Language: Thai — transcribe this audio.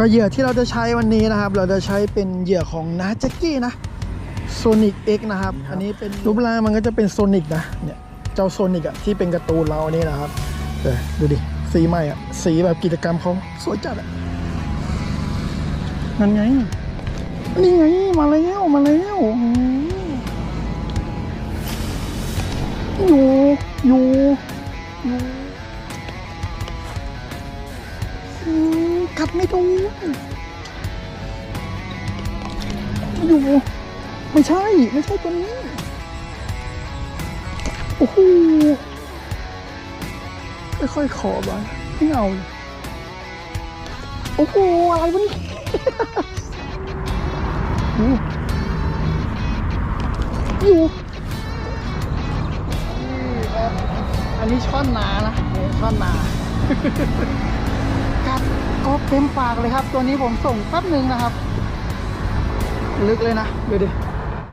ก็เหยื่อที่เราจะใช้วันนี้นะครับ เราจะใช้เป็นเหยื่อของนาแจ็กกี้นะโซนิกเอ็กนะครับ อันนี้เป็นรูปร่างมันก็จะเป็นโซนิกนะเนี่ยเจ้าโซนิกอะที่เป็นการ์ตูนเราอันนี้นะครับเดี๋ยวดูดิสีใหม่อะสีแบบกิจกรรมเขาสวยจัดอะนั่นไงนี่ไงมาแล้วมาแล้วโอ้โหอยู่อยู่ อยู่อืมกัดไม่โดนอยู่ ไม่ใช่ ไม่ใช่ตัวนี้ โอ้โหค่อยๆขอบ้างไม่เอาโอ้โห อะไรวะนี่อยู่อยู่นี่ครับอันนี้ช่อนนานะช่อนนา กัดก็เต็มปากเลยครับ ตัวนี้ผมส่งแป๊บหนึ่งนะครับ ลึกเลยนะดูดิ